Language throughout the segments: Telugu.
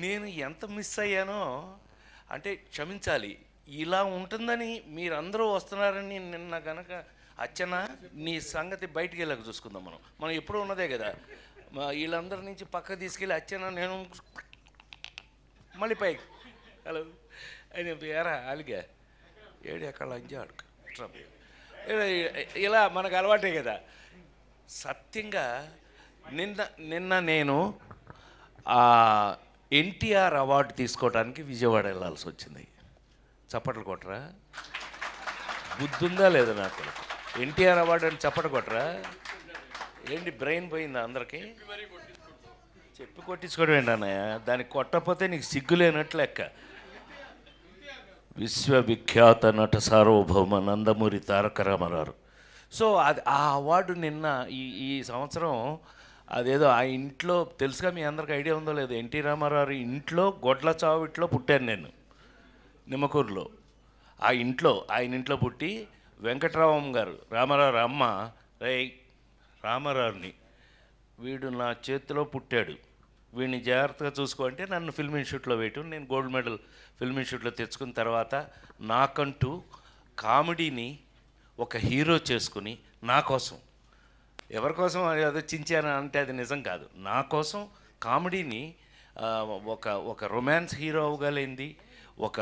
నేను ఎంత మిస్ అయ్యానో అంటే క్షమించాలి. ఇలా ఉంటుందని మీరందరూ వస్తున్నారని నిన్న గనక అచ్చన నీ సంగతి బయటికి వెళ్ళక చూసుకుందాం మనం. మనం ఎప్పుడూ ఉన్నదే కదా. వీళ్ళందరి నుంచి పక్క తీసుకెళ్ళి అచ్చన నేను మళ్ళీ పైకి. హలో. అని ఎరా అలిగా ఏడు ఎక్కడ లంజా అడుగు ఇలా- మనకు అలవాటే కదా. సత్యంగా నిన్న నిన్న నేను ఎన్టీఆర్ అవార్డు తీసుకోవడానికి విజయవాడ వెళ్ళాల్సి వచ్చింది. చప్పట్లు కొట్టరా? బుద్ధుందా లేదా నాకు ఎన్టీఆర్ అవార్డు అని చప్పట కొట్టరా? ఏంటి బ్రెయిన్ పోయిందా అందరికీ? చెప్పి కొట్టించుకోవడం ఏంటి అన్నయ్య దానికి కొట్టకపోతే నీకు సిగ్గు లేనట్లు లెక్క. విశ్వవిఖ్యాత నట సార్వభౌమ నందమూరి తారక రామారావు. సో అది ఆ అవార్డు నిన్న ఈ ఈ సంవత్సరం అదేదో ఆ ఇంట్లో తెలుసుగా మీ అందరికి ఐడియా ఉందో లేదు ఎన్టీ రామారావు ఇంట్లో గొడ్ల చావిట్లో పుట్టాను నేను నిమ్మకూరులో. ఆ ఇంట్లో ఆయన ఇంట్లో పుట్టి వెంకటరామం గారు రామారావు అమ్మ రే రామారావుని వీడు నా చేతిలో పుట్టాడు. వీడిని జాగ్రత్తగా చూసుకోంటే నన్ను ఫిల్మ్ ఇన్స్టిట్యూట్లో వేయటం నేను గోల్డ్ మెడల్ ఫిల్మ్ ఇన్స్టిట్యూట్లో తెచ్చుకున్న తర్వాత నాకంటూ కామెడీని ఒక హీరో చేసుకుని నా కోసం ఎవరి కోసం అది చించాను అంటే అది నిజం కాదు. నా కోసం కామెడీని ఒక ఒక రొమాన్స్ హీరో అవ్వగలింది ఒక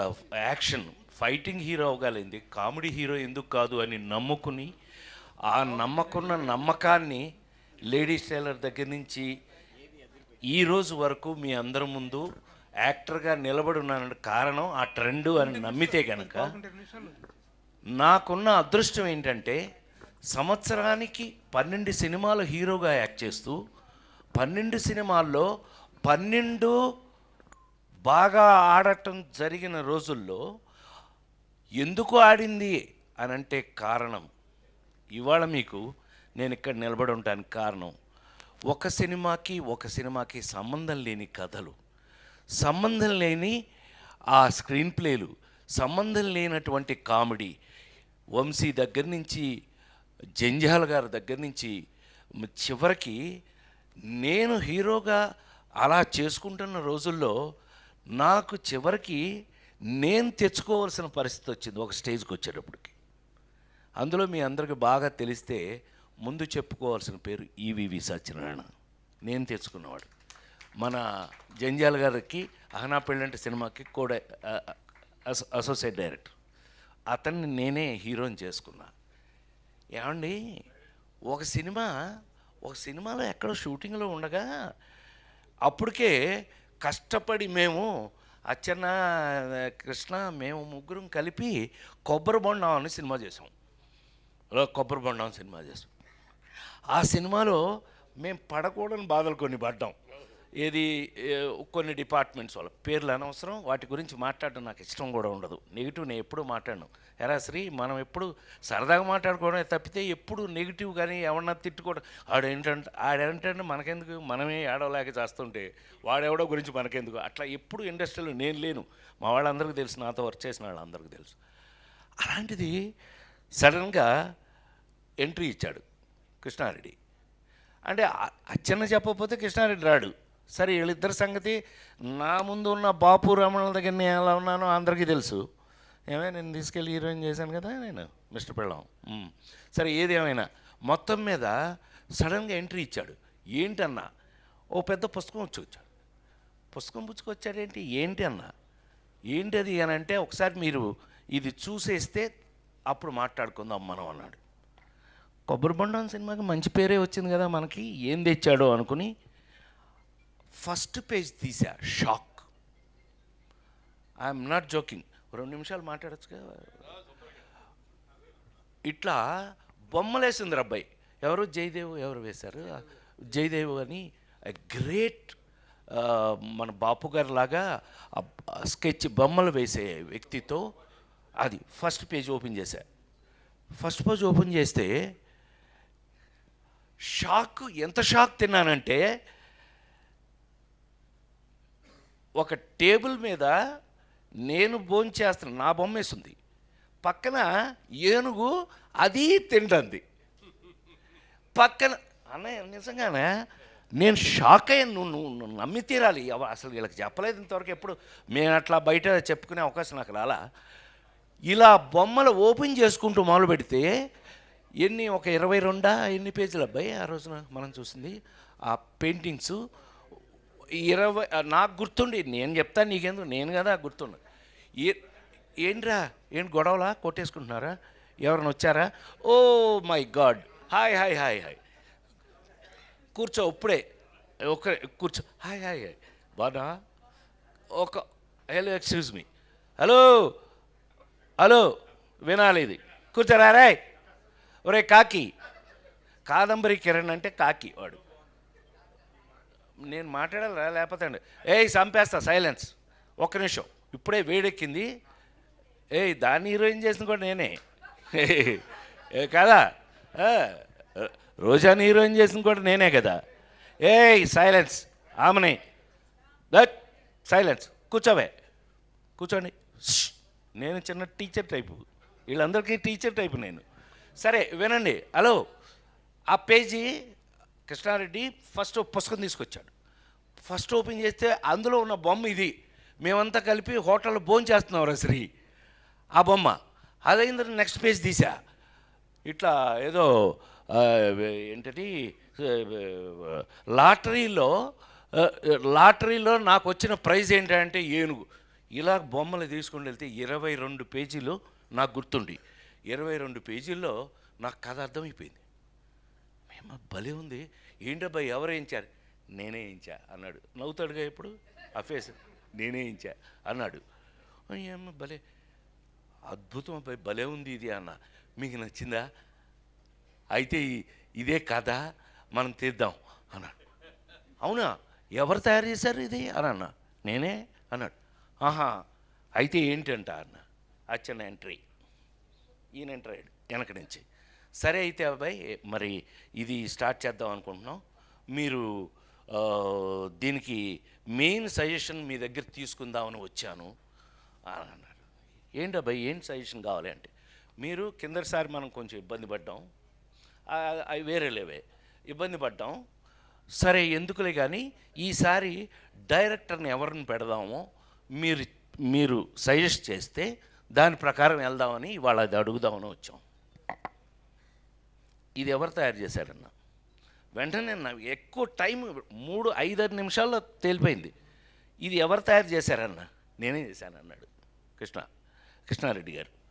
యాక్షన్ ఫైటింగ్ హీరో అవ్వగలింది కామెడీ హీరో ఎందుకు కాదు అని నమ్ముకుని ఆ నమ్మకున్న నమ్మకాన్ని లేడీస్ టైలర్ దగ్గర నుంచి ఈ రోజు వరకు మీ అందరి ముందు యాక్టర్గా నిలబడి ఉన్నానంటే కారణం ఆ ట్రెండ్ అని నమ్మితే కనుక నాకున్న అదృష్టం ఏంటంటే సంవత్సరానికి పన్నెండు సినిమాలు హీరోగా యాక్ట్ చేస్తూ పన్నెండు సినిమాల్లో పన్నెండు బాగా ఆడటం జరిగిన రోజుల్లో ఎందుకు ఆడింది అని అంటే కారణం. ఇవాళ మీకు నేను ఇక్కడ నిలబడి ఉండడానికి కారణం. ఒక సినిమాకి ఒక సినిమాకి సంబంధం లేని కథలు సంబంధం లేని ఆ స్క్రీన్ ప్లేలు సంబంధం లేనటువంటి కామెడీ. వంశీ దగ్గర నుంచి జంజాల్ గారి దగ్గర నుంచి చివరికి నేను హీరోగా అలా చేసుకుంటున్న రోజుల్లో నాకు చివరికి నేను తెచ్చుకోవాల్సిన పరిస్థితి వచ్చింది ఒక స్టేజ్కి వచ్చేటప్పటికి. అందులో మీ అందరికి బాగా తెలిస్తే ముందు చెప్పుకోవాల్సిన పేరు ఈవివి సత్యనారాయణ. నేను తెచ్చుకున్నవాడు. మన జంజాల్ గారికి అహనా పెళ్ళంటి సినిమాకి కూడా అసో- అసోసియేట్ డైరెక్టర్. అతన్ని నేనే హీరోని చేసుకున్నా. ఏమండి ఒక సినిమా ఒక సినిమాలో ఎక్కడో షూటింగ్లో ఉండగా అప్పటికే కష్టపడి మేము అచ్చన్న కృష్ణ మేము ముగ్గురం కలిపి కొబ్బరి బొండం అని సినిమా చేసాం. కొబ్బరి బొండం సినిమా చేసాం. ఆ సినిమాలో మేము పడకూడని బాధలు కొన్ని పడ్డాం. ఏది కొన్ని డిపార్ట్మెంట్స్ వాళ్ళ పేర్లు అనవసరం వాటి గురించి మాట్లాడడం నాకు ఇష్టం కూడా ఉండదు. నెగిటివ్ నేను ఎప్పుడూ మాట్లాడను. ఎరా శ్రీ మనం ఎప్పుడు సరదాగా మాట్లాడుకోవడం తప్పితే ఎప్పుడు నెగిటివ్ కానీ ఎవరన్నా తిట్టుకోవడం ఆడేంటంటే ఆడేంటంటే మనకెందుకు మనమే ఏడవలేక చేస్తుంటే వాడెవడో గురించి మనకెందుకు? అట్లా ఎప్పుడు ఇండస్ట్రీలో నేను లేను. మా వాళ్ళందరికీ తెలుసు నాతో వర్క్ చేసిన వాళ్ళందరికీ తెలుసు. అలాంటిది సడన్గా ఎంట్రీ ఇచ్చాడు కృష్ణారెడ్డి. అంటే అ- అచ్చన్న చెప్పకపోతే కృష్ణారెడ్డి రాడు. సరే వీళ్ళిద్దరి సంగతి నా ముందు ఉన్న బాపు రమణ దగ్గర నేను ఎలా ఉన్నానో అందరికీ తెలుసు. ఏమైనా నేను తీసుకెళ్ళి హీరోయిన్ చేశాను కదా నేను మిస్టర్ పెళ్ళం. సరే ఏదేమైనా మొత్తం మీద సడన్గా ఎంట్రీ ఇచ్చాడు. ఏంటన్నా? ఓ పెద్ద పుస్తకం వచ్చి వచ్చాడు పుస్తకం పుచ్చుకొచ్చాడేంటి? ఏంటి అన్నా ఏంటి అది అని అంటే ఒకసారి మీరు ఇది చూసేస్తే అప్పుడు మాట్లాడుకుందాం మనం అన్నాడు. కొబ్బరి బొండం సినిమాకి మంచి పేరే వచ్చింది కదా మనకి ఏం తెచ్చాడో అనుకుని ఫస్ట్ పేజ్ తీసా షాక్. ఐఎమ్ నాట్ జోకింగ్ రెండు నిమిషాలు మాట్లాడచ్చు కదా? ఇట్లా బొమ్మలేసింది అబ్బాయి. ఎవరు? జయదేవ్ ఎవరు వేశారు? జయదేవ్ అని గ్రేట్ మన బాపు గారు లాగా స్కెచ్ బొమ్మలు వేసే వ్యక్తితో అది ఫస్ట్ పేజ్ ఓపెన్ చేశా. ఫస్ట్ పేజ్ ఓపెన్ చేస్తే షాక్ ఎంత షాక్ తిన్నానంటే ఒక టేబుల్ మీద నేను భోంచేస్తున్నా నా బొమ్మ వేసింది. పక్కన ఏనుగు అది తింటుంది. పక్కన అన్నయ్య నిజంగానే? నేను షాక్ అయ్యాను నువ్వు నువ్వు నమ్మి తీరాలి. అసలు వీళ్ళకి చెప్పలేదు ఇంతవరకు ఎప్పుడు. మేము అట్లా బయట చెప్పుకునే అవకాశం నాకు రాలా. ఇలా బొమ్మలు ఓపెన్ చేసుకుంటూ మొదలు పెడితే ఎన్ని ఒక ఇరవై రెండా ఎన్ని పేజీలు అబ్బాయి ఆ రోజున మనం చూసింది? ఆ పెయింటింగ్స్ ఇరవై నాకు గుర్తుండి నేను చెప్తాను నీకెందుకు? నేను కదా గుర్తుండు. ఏ ఏంట్రా ఏంటి గొడవలా? కొట్టేసుకుంటున్నారా? ఎవరైనా వచ్చారా? ఓ my God. Hi hi hi hi. కూర్చో ఇప్పుడే. ఒక కూర్చో. Hi hi hi. బాగా ఒక hello excuse me. Hello? Hello? వినాలి ఇది. కూర్చోరా రాయ్. ఒరే కాకి. కాదంబరి కిరణ్ అంటే కాకి వాడు. నేను మాట్లాడాలి లేకపోతే అండి. ఏయ్ చంపేస్తా సైలెన్స్. ఒక్క నిమిషం. ఇప్పుడే వేడెక్కింది. ఏయ్ దాన్ని హీరోయిన్ చేసిన కూడా నేనే. ఏ కదా? రోజాని హీరోయిన్ చేసిన కూడా నేనే కదా? ఏయ్ సైలెన్స్. ఆమెని. That silence. కూర్చోవే. కూర్చోండి. నేను చిన్న టీచర్ టైపు. వీళ్ళందరికీ టీచర్ టైపు నేను. సరే వినండి. హలో. ఆ పేజీ కృష్ణారెడ్డి ఫస్ట్ పుస్తకం తీసుకొచ్చాడు. ఫస్ట్ ఓపెన్ చేస్తే అందులో ఉన్న బొమ్మ ఇది. మేమంతా కలిపి హోటల్లో భోజనం చేస్తున్నాం రా శ్రీ. ఆ బొమ్మ. అదైన తర్వాత నెక్స్ట్ పేజ్ తీసా. ఇట్లా ఏదో ఏంటది? లాటరీలో లాటరీలో నాకు వచ్చిన ప్రైజ్ ఏంటంటే ఏనుగు. ఇలా బొమ్మలు తీసుకుని వెళ్తే ఇరవై రెండు పేజీలు నాకు గుర్తుండి. ఇరవై రెండు పేజీల్లో నాకు కథ అర్థమైపోయింది. మేము భలే ఉంది. ఏంటబ్బా ఎవరు వేయించారు? నేనే వేయించా అన్నాడు. నవ్వుతాడుగా ఎప్పుడు? ఆ ఫేస్ నేనే వేయించా అన్నాడు. ఏమో భలే. అద్భుతం అబ్బాయి భలే ఉంది ఇది అన్న. మీకు నచ్చిందా? అయితే ఇదే కథ మనం తీద్దాం అన్నాడు. అవునా? ఎవరు తయారు చేశారు ఇది? అని అన్న. నేనే? అన్నాడు. ఆహా. అయితే ఏంటంట అన్న? అచ్చన ఎంట్రీ. ఈయన ఎంటర్ అయ్యాడు వెనక నుంచి. సరే అయితే అబ్బాయి మరి ఇది స్టార్ట్ చేద్దాం అనుకుంటున్నాం. మీరు దీనికి మెయిన్ సజెషన్ మీ దగ్గర తీసుకుందామని వచ్చాను. అని అన్నాడు. ఏంటి అబ్బాయి ఏంటి సజెషన్ కావాలి అంటే మీరు కిందసారి మనం కొంచెం ఇబ్బంది పడ్డాం. అవి వేరే లేవే. ఇబ్బంది పడ్డాం. సరే ఎందుకులే కానీ ఈసారి డైరెక్టర్ని ఎవరిని పెడదామో మీరు మీరు సజెస్ట్ చేస్తే దాని ప్రకారం వెళ్దామని ఇవాళ అది అడుగుదామని వచ్చాం. ఇది ఎవరు తయారు చేశారన్న? వెంటనే నా ఎక్కువ టైం మూడు ఐదారు నిమిషాల్లో తేలిపోయింది. ఇది ఎవరు తయారు చేశారన్న? నేనే చేశాను అన్నాడు కృష్ణ కృష్ణారెడ్డి గారు.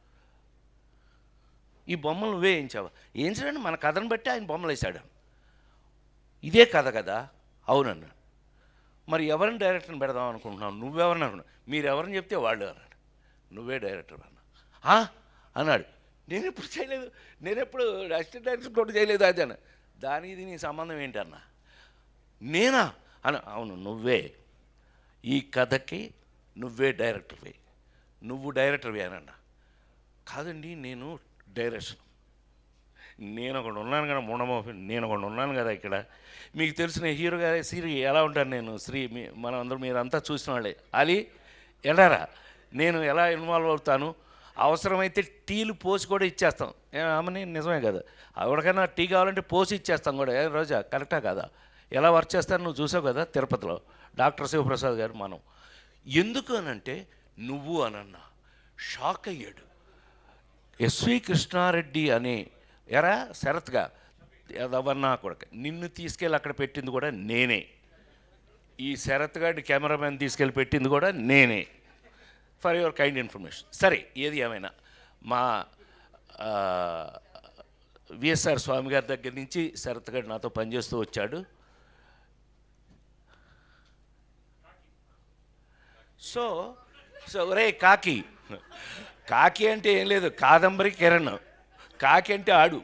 ఈ బొమ్మలు నువ్వే వేయించావా? చేయండి మన కథను బట్టి ఆయన బొమ్మలు వేశాడు. ఇదే కథ కదా? అవునన్నా. మరి ఎవరిని డైరెక్టర్ని పెడదాం అనుకుంటున్నావు? నువ్వెవరిని అనుకున్నావు మీరు ఎవరిని చెప్తే వాళ్ళు అన్నాడు. నువ్వే డైరెక్టర్ అన్న. "ఆ?" అన్నాడు. నేను ఎప్పుడు చేయలేదు. నేను ఎప్పుడు అసిస్టెంట్ డైరెక్టర్ కూడా చేయలేదు అది అన్న దానికి నీ సంబంధం ఏంటన్నా? నేనా? అని అవును నువ్వే. ఈ కథకి నువ్వే డైరెక్టర్వి నువ్వు డైరెక్టర్వి అన్న కాదండి నేను డైరెక్షన్. నేను ఒకడు ఉన్నాను కదా ముండమోపి నేను ఒకడు ఉన్నాను కదా ఇక్కడ. మీకు తెలిసిన హీరో గారి శ్రీ ఎలా ఉంటాను నేను? శ్రీ మీ మనం అందరూ మీరంతా చూసిన వాళ్ళే. అలీ ఎలారా నేను ఎలా ఇన్వాల్వ్ అవుతాను? అవసరమైతే టీలు పోసి కూడా ఇచ్చేస్తాం. ఏ, ఆమెని నిజమే కదా. ఎవరికైనా టీ కావాలంటే పోసి ఇచ్చేస్తాం కూడా. ఏ రోజా కరెక్టా కదా? ఎలా వర్క్ చేస్తాను నువ్వు చూసావు కదా తిరుపతిలో? డాక్టర్ శివప్రసాద్ గారు మనం. ఎందుకు అనంటే నువ్వు అనన్నా షాక్ అయ్యాడు. ఎస్వి కృష్ణారెడ్డి అనే ఎరా శరత్గా ఎదవన్నా కొడక. నిన్ను తీసుకెళ్ళి అక్కడ పెట్టింది కూడా నేనే. ఈ శరత్ గారి కెమెరామెన్ తీసుకెళ్ళి పెట్టింది కూడా నేనే. For your kind information. సరే ఏది ఏమైనా మా విఎస్ఆర్ స్వామి గారి దగ్గర నుంచి శరత్ గారు నాతో పనిచేస్తూ వచ్చాడు. సో సో రే కాకి. కాకి అంటే ఏం లేదు కాదంబరి కిరణ్. కాకి అంటే ఆడు.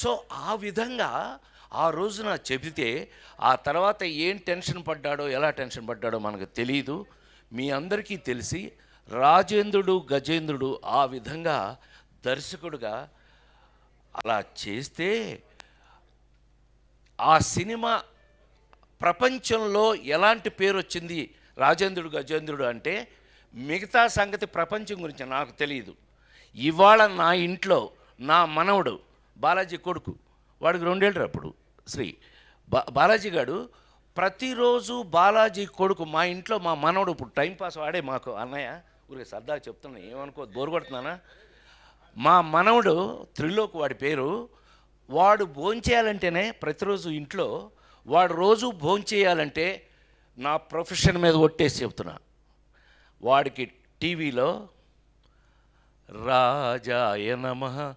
సో ఆ విధంగా ఆ రోజున చెబితే ఆ తర్వాత ఏం టెన్షన్ పడ్డాడో ఎలా టెన్షన్ పడ్డాడో మనకు తెలియదు మీ అందరికీ తెలిసి రాజేంద్రుడు గజేంద్రుడు ఆ విధంగా దర్శకుడుగా అలా చేస్తే ఆ సినిమా ప్రపంచంలో ఎలాంటి పేరు వచ్చింది రాజేంద్రుడు గజేంద్రుడు అంటే మిగతా సంగతి ప్రపంచం గురించి నాకు తెలియదు. ఇవాళ నా ఇంట్లో నా మనవడు బాలాజీ కొడుకు వాడికి రెండేళ్ళు అప్పుడు శ్రీ బా బాలాజీ గారు ప్రతిరోజు బాలాజీ కొడుకు మా ఇంట్లో మా మనవడు ఇప్పుడు టైంపాస్ వాడే మాకు అన్నయ్య. ఊరికి సరదా చెప్తున్నా ఏమనుకో బోరు కొడుతున్నానా? మా మనవడు త్రిలోక్ వాడి పేరు. వాడు భోంచేయాలంటేనే ప్రతిరోజు ఇంట్లో వాడు రోజు భోంచేయాలంటే నా ప్రొఫెషన్ మీద ఒట్టేసి చెప్తున్నా. వాడికి టీవీలో రాజాయ నమ